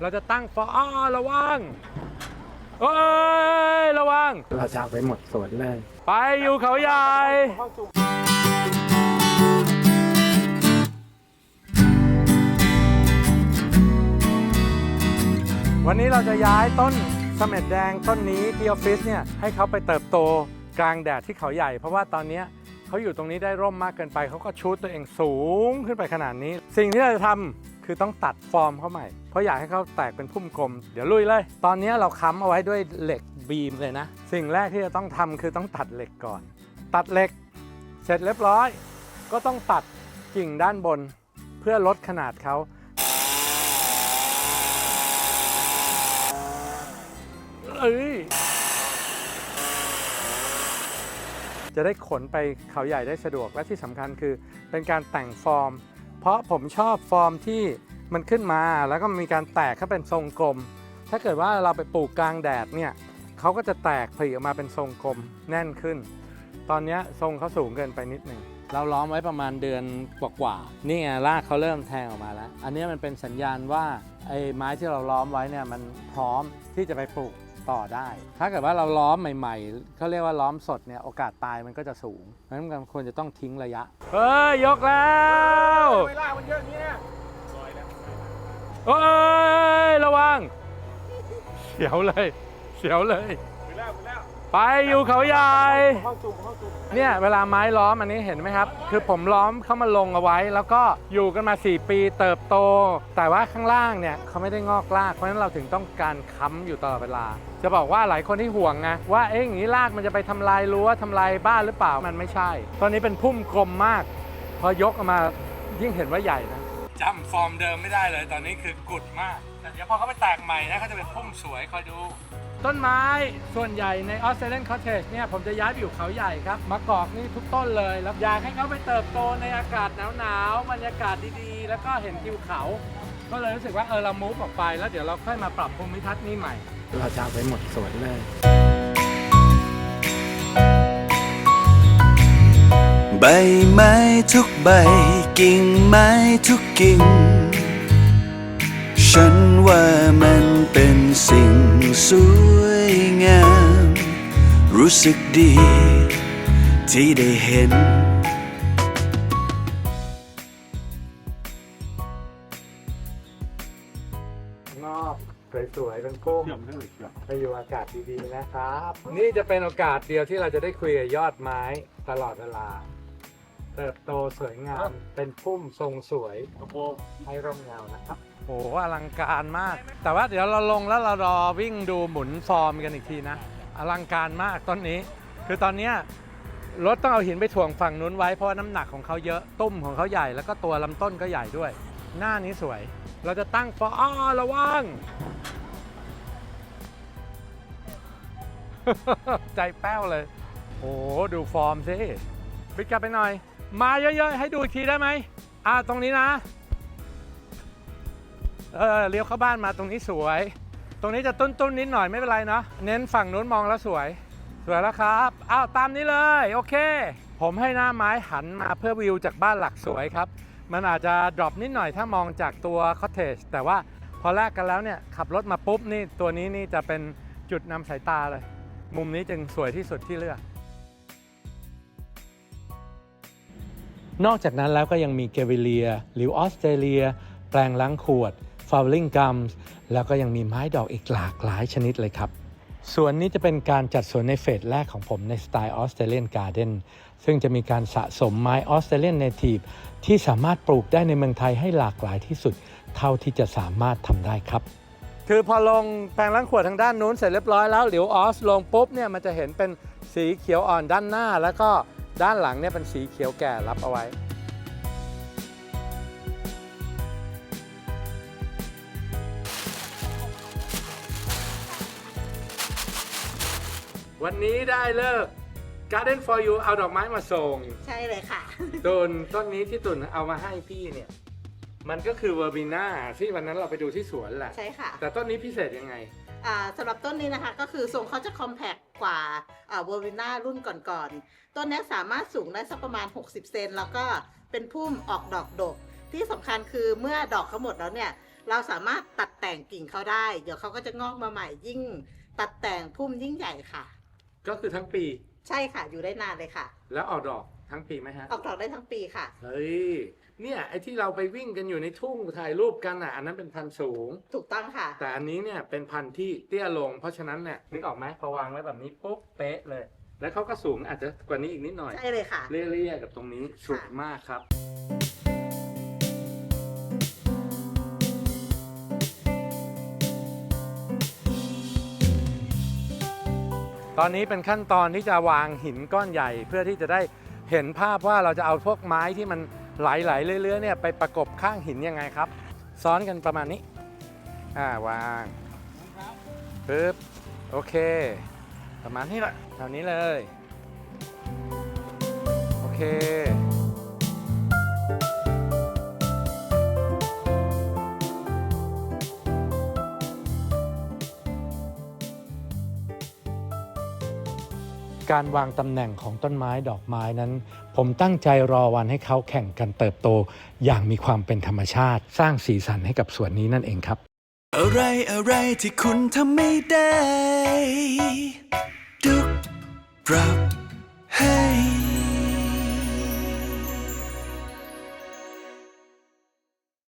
เราจะตั้งฟออ้อระวังเอ้ยระวัง เราจะเอาไปหมดสวนเลย ไปอยู่เขาใหญ่ วันนี้เราจะย้ายต้นเสม็ดแดงต้นนี้ที่ออฟฟิศเนี่ยให้เขาไปเติบโตกลางแดดที่เขาใหญ่ เพราะว่าตอนเนี้ย เขาอยู่ตรงนี้ได้ร่มมากเกินไป เขาก็ชูตตัวเองสูงขึ้นไปขนาดนี้ สิ่งที่เราจะทำคือต้องตัดฟอร์มเขาใหม่ เพราะอยากให้เขาแตกเป็นพุ่มกลม เดี๋ยวลุยเลย ตอนนี้เราค้ำเอาไว้ด้วยเหล็กบีมเลยนะ สิ่งแรกที่จะต้องทำคือต้องตัดเหล็กก่อน ตัดเหล็ก เสร็จเรียบร้อย ก็ต้องตัดกิ่งด้านบน เพื่อลดขนาดเขาเอ้ย จะได้ขนไปเขาใหญ่ได้สะดวกและที่สำคัญคือเป็นการแต่งฟอร์ม เพราะผมชอบฟอร์มที่มันขึ้นมาแล้วก็มีการแตกเขาเป็นทรงกลม ถ้าเกิดว่าเราไปปลูกกลางแดดเนี่ยเขาก็จะแตกผลิออกมาเป็นทรงกลมแน่นขึ้น ตอนนี้ทรงเขาสูงเกินไปนิดหนึ่งเราล้อมไว้ประมาณเดือนกว่าๆนี่ไงรากเขาเริ่มแทงออกมาแล้ว อันนี้มันเป็นสัญญาณว่าไอ้ไม้ที่เราล้อมไว้เนี่ยมันพร้อมที่จะไปปลูก ต่อได้ ถ้าเกิดว่าเราล้อมใหม่ๆเขาเรียกว่าล้อมสดเนี่ยโอกาสตายมันก็จะสูงเพราะฉะนั้นมันควรจะต้องทิ้งระยะ เฮ้ย ยกแล้วเวลามันเยอะเนี้ยเฮ้ยระวัง เสียวเลย เสียวเลย ไปแล้วไปแล้วไปอยู่เขาใหญ่เข้าจุ่มเข้าจุ่มเนี่ยเวลาไม้ล้อมอันนี้เห็นไหมครับ คือผมล้อมเข้ามาลงเอาไว้ แล้วก็อยู่กันมา 4 ปีเติบโต แต่ว่าข้างล่างเนี่ยเขาไม่ได้งอกราก เพราะฉะนั้นเราถึงต้องการค้ำอยู่ตลอดเวลา จะบอกว่าหลายคนที่ห่วงไงว่าเอ๊ะอย่างนี้รากมันจะไปทำลายรั้วทำลายบ้านหรือเปล่ามันไม่ใช่ ตอนนี้เป็นพุ่มกลมมาก พอยกออกมายิ่งเห็นว่าใหญ่นะจำฟอร์มเดิมไม่ได้เลย ตอนนี้คือกุดมากแต่เดี๋ยวพอเขาไปแตกใหม่นะเขาจะเป็นพุ่มสวยคอยดู ต้นไม้ส่วนใหญ่ในออสเตรเลียนคอเทจเนี่ยผมจะย้ายไปอยู่เขาใหญ่ครับมะกอกนี่ทุกต้นเลยแล้วอยากให้เขาไปเติบโตในอากาศหนาวๆบรรยากาศดีๆ แล้วก็เห็นทิวเขา ก็เลยรู้สึกว่าเออเรามูฟออกไปแล้วเดี๋ยวเราค่อยมาปรับภูมิทัศน์นี้ใหม่ เราจะเอาไปหมดสวนเลย ใบไม้ทุกใบกิ่งไม้ทุกกิ่ง ฉันว่ามันเป็นสิ่งสวยงาม รู้สึกดีที่ได้เห็น สวยๆเป็นกุ้งไปอยู่อากาศดีๆนะครับ นี่จะเป็นโอกาสเดียวที่เราจะได้คุยกับยอดไม้ตลอดเวลา เติบโตสวยงาม เป็นพุ่มทรงสวยให้ร่มเงานะครับโอ้โหอลังการมาก แต่ว่าเดี๋ยวเราลงแล้วเรารอวิ่งดูหมุนฟอร์มกันอีกทีนะ อลังการมากต้นนี้ คือตอนเนี้ยรถต้องเอาหินไปถ่วงฝั่งนู้นไว้เพราะว่าน้ำหนักของเขาเยอะตุ้มของเขาใหญ่แล้วก็ตัวลำต้นก็ใหญ่ด้วย หน้านี้สวย เราจะตั้งฟอร์อ้อระวัง ใจแป้วเลย โอ้โหดูฟอร์มสิปิดกลับไปหน่อย มาเยอะๆ ให้ดูอีกทีได้ไหมอ่าตรงนี้นะ เออเลี้ยวเข้าบ้านมาตรงนี้สวย ตรงนี้จะตุ้นๆนิดหน่อยไม่เป็นไรเนาะเน้นฝั่งนู้นมองแล้วสวย สวยแล้วครับอ้าวตามนี้เลย โอเค ผมให้หน้าไม้หันมาเพื่อวิวจากบ้านหลักสวยครับ มันอาจจะดรอปนิดหน่อยถ้ามองจากตัวคอ t เทจแต่ว่าพอแลกกันแล้วเนี่ยขับรถมาปุ๊บนี่ตัวนี้นี่จะเป็นจุดนำสายตาเลย มุมนี้จึงสวยที่สุดที่เลือก นอกจากนั้นแล้วก็ยังมีเกวิเลียหรือออสเตรเลีย แปลงล้างขวดฟาวลิงกัมส์แล้วก็ยังมีไม้ดอกอีกหลากหลายชนิดเลยครับส่วนนี้จะเป็นการจัดสวนในเฟสแรกของผมในสไตล์ออสเตรเลียนการ์เดนซึ่งจะมีการสะสมไม้ออสเตรเลียนเนทีฟที่สามารถปลูกได้ในเมืองไทยให้หลากหลายที่สุด เท่าที่จะสามารถทำได้ครับ คือพอลงแปลงล้างขวดทางด้านนู้นเสร็จเรียบร้อยแล้วหลิวออสลงปุ๊บเนี่ยมันจะเห็นเป็นสีเขียวอ่อนด้านหน้า แล้วก็ด้านหลังเนี่ยเป็นสีเขียวแก่รับเอาไว้วันนี้ได้เลิก Garden for You เอาดอกไม้มาส่ง ใช่เลยค่ะตุนต้นนี้ที่ตุนเอามาให้พี่เนี่ย มันก็คือเวอร์บิน่าที่วันนั้นเราไปดูที่สวนแหละ ใช่ค่ะแต่ต้นนี้พิเศษยังไงอ่าสำหรับต้นนี้นะคะก็คือทรงเขาจะคอมแพคกว่าเวอร์วิน่ารุ่นก่อนๆ ต้นนี้สามารถสูงได้สักประมาณ 60 เซนแล้วก็เป็นพุ่มออกดอกดก ที่สำคัญคือเมื่อดอกเขาหมดแล้วเนี่ย เราสามารถตัดแต่งกิ่งเขาได้ เดี๋ยวเขาก็จะงอกมาใหม่ยิ่ง ตัดแต่งพุ่มยิ่งใหญ่ค่ะ ก็คือทั้งปี ใช่ค่ะอยู่ได้นานเลยค่ะ แล้วออกดอก ทั้งปีไหมฮะ ออกดอกได้ทั้งปีค่ะ เฮ้ย เนี่ยไอ้ที่เราไปวิ่งกันอยู่ในทุ่งถ่ายรูปกันอะ อันนั้นเป็นพันธุ์สูง ถูกต้องค่ะ แต่อันนี้เนี่ยเป็นพันธุ์ที่เตี้ยลง เพราะฉะนั้นเนี่ยนึกออกไหมพอวางไว้แบบนี้ปุ๊บเป๊ะเลย แล้วเขาก็สูงอาจจะกว่านี้อีกนิดหน่อย ใช่เลยค่ะเลี่ยๆกับตรงนี้สุดมากครับ ตอนนี้เป็นขั้นตอนที่จะวางหินก้อนใหญ่เพื่อที่จะได้ เห็นภาพว่าเราจะเอาพวกไม้ที่มันไหลๆเรื่อยๆเนี่ยไปประกบข้างหินยังไงครับ ซ้อนกันประมาณนี้ อ่าวางปึ๊บโอเค ประมาณนี้แหละแถวนี้เลย โอเค การวางตำแหน่งของต้นไม้ดอกไม้นั้น ผมตั้งใจรอวันให้เขาแข่งกันเติบโต อย่างมีความเป็นธรรมชาติ สร้างสีสันให้กับสวนนี้นั่นเองครับ อะไรอะไรที่คุณทำไม่ได้ดุกปรับ